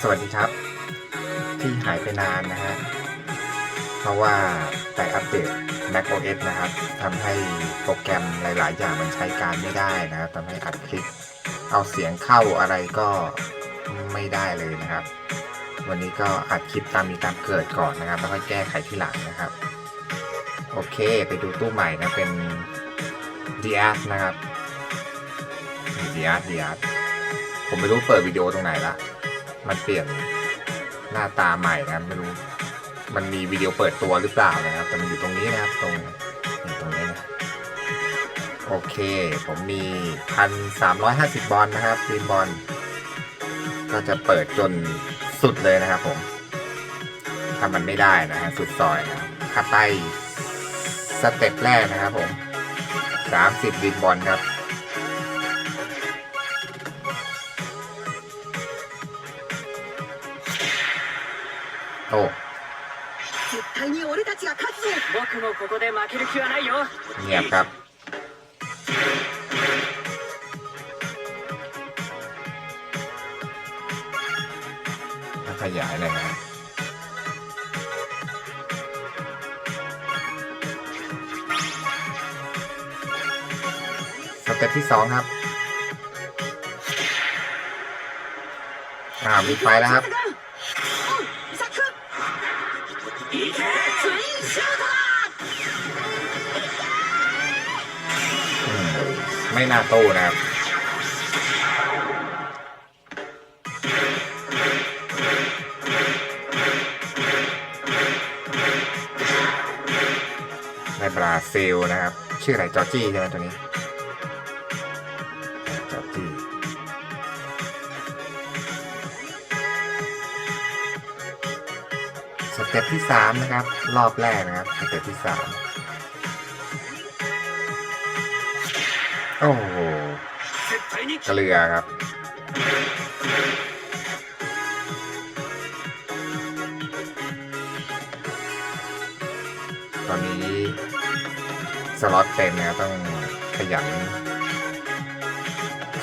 สวัสดีครับ ที่หายไปนานนะฮะเพราะว่าแต่อัปเดต macOS นะครับทำให้โปรแกรมหลาย ๆ อย่างมันใช้การไม่ได้นะครับทำให้อัดคลิป เอาเสียงเข้าอะไรก็ไม่ได้เลยนะครับ วันนี้ก็อัดคลิปตามมีตามเกิดก่อนนะครับ แล้วค่อยแก้ไขที่หลังนะครับ โอเค ไปดูตู้ใหม่นะเป็น d r นะครับ d r d r ผมไม่รู้เปิดวิดีโอตรงไหนละ มันเปลี่ยนหน้าตาใหม่นะครับไม่รู้มันมีวิดีโอเปิดตัวหรือเปล่านะครับ แต่มันอยู่ตรงนี้นะครับ ตรงนี่ตรงนี้นะโอเค ผมมีพันสามร้อยห้าสิบบอลนะครับทีมบอลก็จะเปิดจนสุดเลยนะครับ ผมถ้ามันไม่ได้นะฮะสุดซอยนะครับถ้าไปสเต็ปแรกนะครับ ผมสามสิบดินบอลครับ โอ้ 絶対に俺たちが勝つぞ僕もここで負ける気はないよ เงียบครับ แล้วขยายเลยนะสเต็ปที่สองครับ อ่ามีไฟแล้วครับ ไม่น่าตู้นะครับในบราซิลนะครับ ชื่ออะไรจอร์จี้ใช่ไหมตัวนี้ เต็ปที่สามนะครับ รอบแรกนะครับสเต็ปที่สามโอ้โหเกลือครับตอนนี้สล็อตเต็มนะต้องขยัน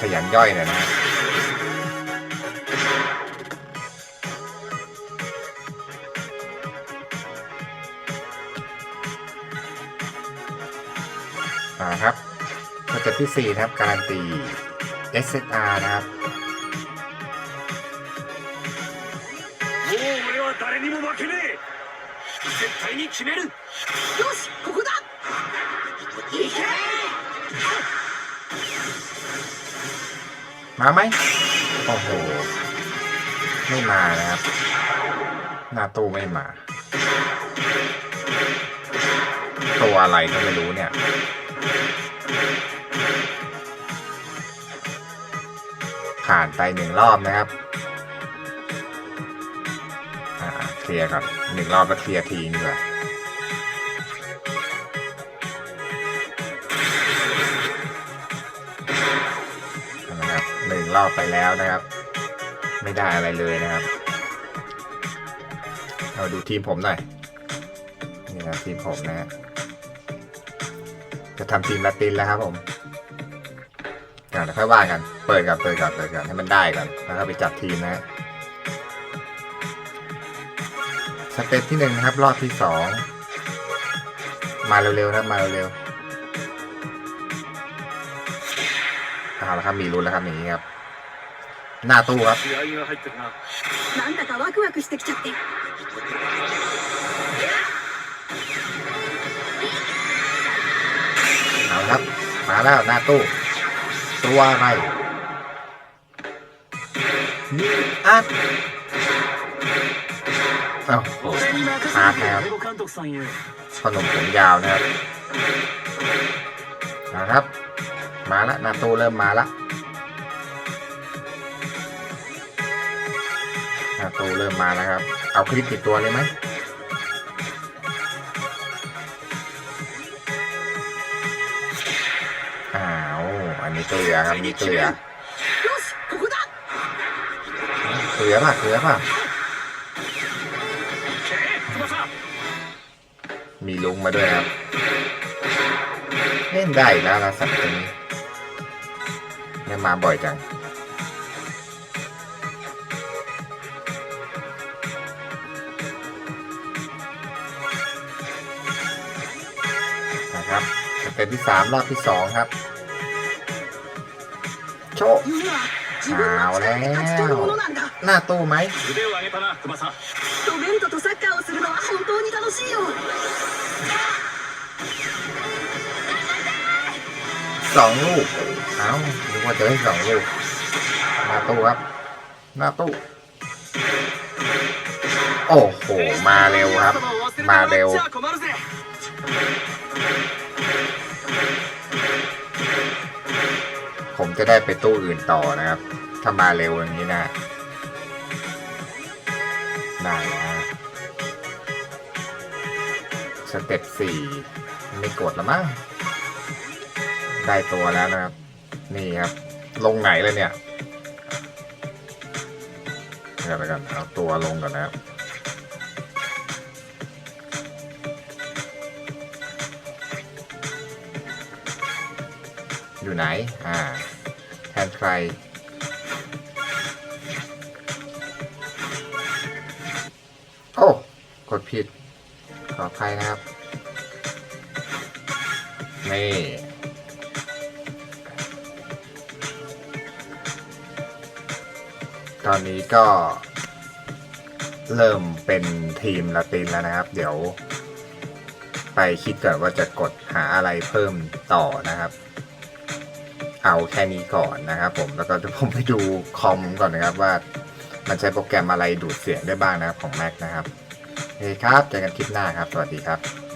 ขยันย่อยหน่อยนะครับอ่าครับสเต็ปที่ 4 นะครับ การันตี SSR นะครับ もう俺は誰にも負けねえ絶対に決めるよしここだいけ มาไหมโอ้โห ไม่มานะครับ หน้าตู้ไม่มา ตัวอะไรก็ไม่รู้เนี่ย ผ่านไปหนึ่งรอบนะครับอ่าเคลียร์ครับหนึ่งรอบก็เคลียร์ทีดีกว่านะครับหนึ่งรอบไปแล้วนะครับ ไม่ได้อะไรเลยนะครับเราดูทีมผมหน่อยนี่นะทีมผมนะฮะ จะทำทีมลาตินแล้วครับผมอะเดี๋ยวค่อยว่ากัน เปิดกันเปิดกันเปิดกันให้มันได้กันแล้วก็ไปจัดทีมนะฮะสเต็ปที่หนึ่งนะครับ รอบที่สองมาเร็วๆนะครับมาเร็วๆเอาละครับมีลุ้นแล้วครับอย่างนี้ครับ หน้าตู้ครับ แล้วนาตู้ตัวอะไรอัดเอ้าโอ้ขาดนะครับขนมผมยาวนะครับนะครับ มาละนาตู้เริ่มมาละนาตู้เริ่มมาแล้วครับ เอาคลิปติดตัวเลยไหม ตัวเลือครับมีตัวเหลือเหลือป่ะเหลือป่ะมีลุงมาด้วยครับ เล่นได้แล้วละสัตว์ตัวนี้ไม่มาบ่อยจังนะครับเป็นที่สามรอบที่สองครับ โชคเอาแล้วหน้าตู้ไหมสองลูก เอาดูว่าจะได้สองลูกหน้าตู้ครับ หน้าตู้ โอ้โห มาเร็วครับ มาเร็ว จะได้ไปตู้อื่นต่อนะครับ ถ้ามาเร็วอย่างนี้นะ ได้แล้วฮะสเต็ปสี่ไม่กดแล้วมั้งได้ตัวแล้วนะครับ นี่ครับ ลงไหนเลยเนี่ยเดี๋ยวกันเอาตัวลงก่อนนะครับอยู่ไหน อ่า แทนใครโอ้ กดผิด ขออภัยนะครับ นี่ ตอนนี้ก็ เริ่มเป็นทีมละตินแล้วนะครับ เดี๋ยว ไปคิดก่อนว่าจะกดหาอะไรเพิ่มต่อนะครับ เอาแค่นี้ก่อนนะครับผมแล้วก็จะผมไปดูคอมก่อนนะครับว่ามันใช้โปรแกรมอะไรดูดเสียงได้บ้างนะครับของ Mac นะครับโอเคครับเจอกันคลิปหน้าครับ สวัสดีครับ